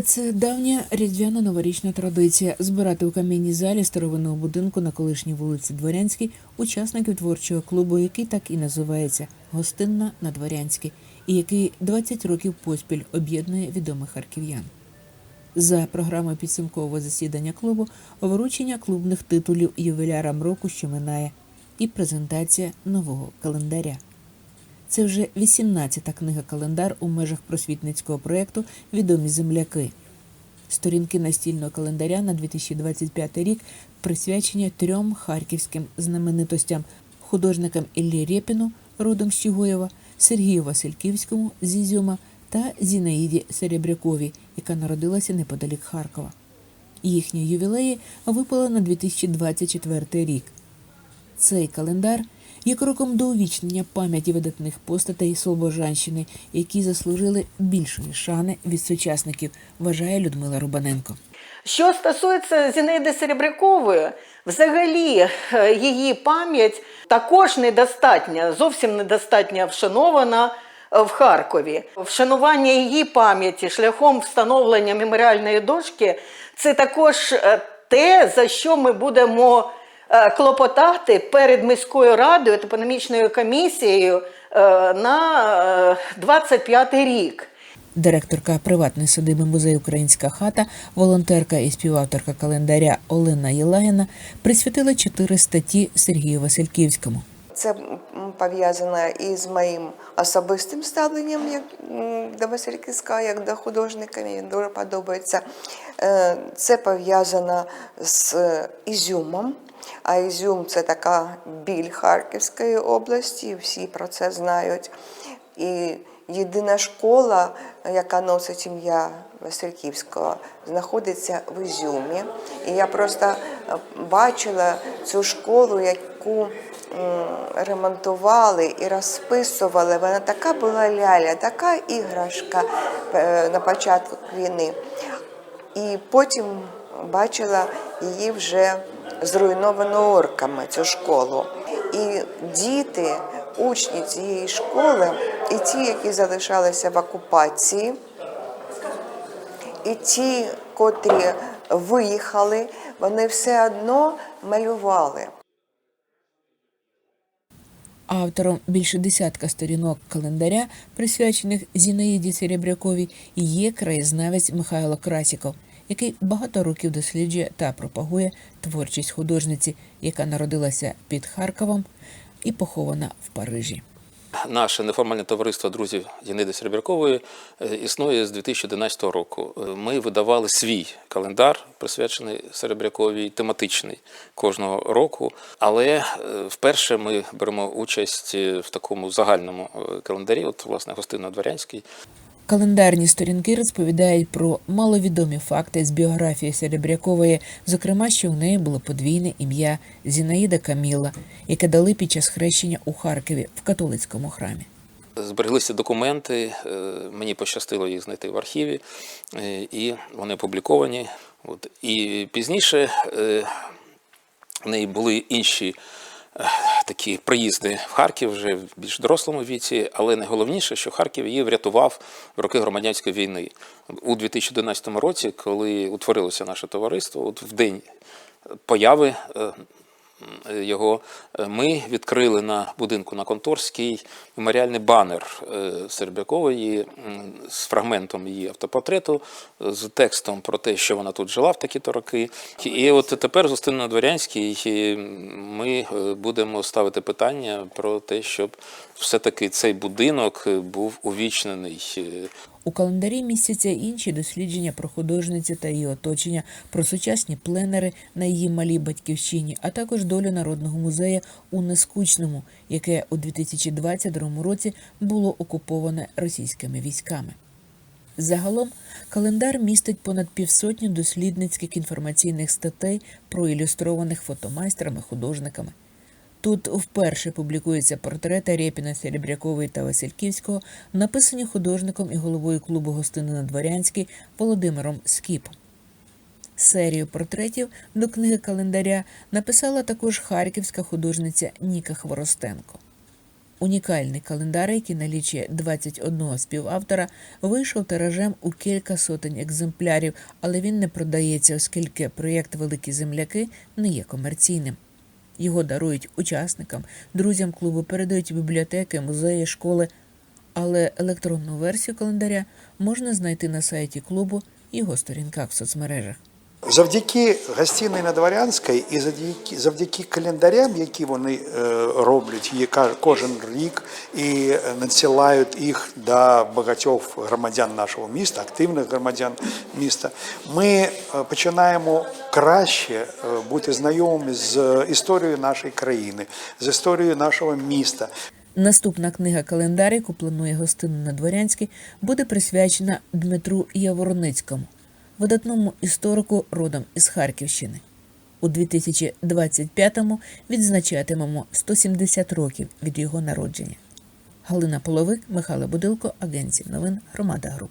Це давня різдвяна новорічна традиція збирати у камінній залі старовинного будинку на колишній вулиці Дворянській учасників творчого клубу, який так і називається Гостинна на Дворянській, і який 20 років поспіль об'єднує відомих харків'ян. За програмою підсумкового засідання клубу вручення клубних титулів ювілярам року, що минає, і презентація нового календаря. Це вже 18-та книга календар у межах просвітницького проєкту Відомі земляки. Сторінки настільного календаря на 2025 рік присвячені трьом харківським знаменитостям художникам Іллі Рєпіну, родом з Чигоєва, Сергію Васильківському з Ізюма та Зінаїді Серебряковій, яка народилася неподалік Харкова. Їхні ювілеї випали на 2024 рік. Цей календар є кроком до увічнення пам'яті видатних постатей Слобожанщини, які заслужили більшої шани від сучасників, вважає Людмила Рубаненко. Що стосується Зінаїди Серебрякової, взагалі е, її пам'ять також недостатня, зовсім недостатньо вшанована е, в Харкові. Вшанування її пам'яті шляхом встановлення меморіальної дошки це також е, те, за що ми будемо клопотати перед міською радою топономічною комісією е, на 25 рік. Директорка приватної садиби музею Українська хата, волонтерка і співавторка календаря Олена Єлагіна присвятила чотири статті Сергію Васильківському. Це пов'язано із моїм особистим ставленням як, до Васильківська, як до художника, мені він дуже подобається. Е, Це пов'язано з Ізюмом. А Ізюм це така біль Харківської області, всі про це знають. І єдина школа, яка носить ім'я Васильківського, знаходиться в Ізюмі. І я просто е, бачила цю школу, яку ремонтували і розписували. Вона така була ляля, така іграшка е, на початку війни. І потім бачила її вже зруйновану орками, цю школу. І діти, учні цієї школи, і ті, які залишалися в окупації, і ті, котрі виїхали, вони все одно малювали. Автором більше десятка сторінок календаря, присвячених Зінаїді Серебряковій, є краєзнавець Михайло Красіков, який багато років досліджує та пропагує творчість художниці, яка народилася під Харковом і похована в Парижі. Наше неформальне товариство друзів Яниди Серебрякової е, існує з 2011 року. Е, Ми видавали свій календар, присвячений Серебряковій, тематичний кожного року. Але е, вперше ми беремо участь в такому загальному календарі, от власне гостинно-дворянський. Календарні сторінки розповідають про маловідомі факти з біографії Серебрякової, зокрема, що у неї було подвійне ім'я Зінаїда Каміла, яке дали під час хрещення у Харкові в католицькому храмі. Збереглися документи, е, мені пощастило їх знайти в архіві, е, і вони опубліковані. І пізніше е, в неї були інші такі приїзди в Харків вже в більш дорослому віці, але найголовніше, що Харків її врятував в роки громадянської війни. У 2011 році, коли утворилося наше товариство, от в день появи е, його е, ми відкрили на будинку на Конторській меморіальний банер е, Сербякової з фрагментом її автопортрету, е, з текстом про те, що вона тут жила в такі-то роки. І от тепер з Устинно Дворянській е, ми е, будемо ставити питання про те, щоб все-таки цей будинок е, був увічнений. У календарі містяться інші дослідження про художницю та її оточення, про сучасні пленери на її малій батьківщині, а також долю народного музею у Нескучному, яке у 2022 році було окуповане російськими військами. Загалом календар містить понад півсотні дослідницьких інформаційних статей про ілюстрованих фотомайстрами, художниками. Тут вперше публікуються портрети Рєпіна, Серебрякової та Васильківського, написані художником і головою клубу гостини на Дворянській Володимиром Скіпом. Серію портретів до книги календаря написала також харківська художниця Ніка Хворостенко. Унікальний календар, який налічує 21 співавтора, вийшов тиражем у кілька сотень екземплярів, але він не продається, оскільки проєкт Великі земляки не є комерційним. Його дарують учасникам, друзям клубу, передають бібліотеки, музеї, школи. Але електронну версію календаря можна знайти на сайті клубу і його сторінках в соцмережах. Завдяки гостиной на Дворянській і завдяки, завдяки календарям, які вони е, роблять ка- кожен рік і надсилають їх до багатьох громадян нашого міста, активних громадян міста, ми е, починаємо краще е, бути знайомі з історією нашої країни, з історією нашого міста. Наступна книга календар, яку планує гостина на Дворянській, буде присвячена Дмитру Яворницькому, видатному історику родом із Харківщини. У 2025-му відзначатимемо 170 років від його народження. Галина Половик, Михайло Будилко, Агенція новин Громада Груп.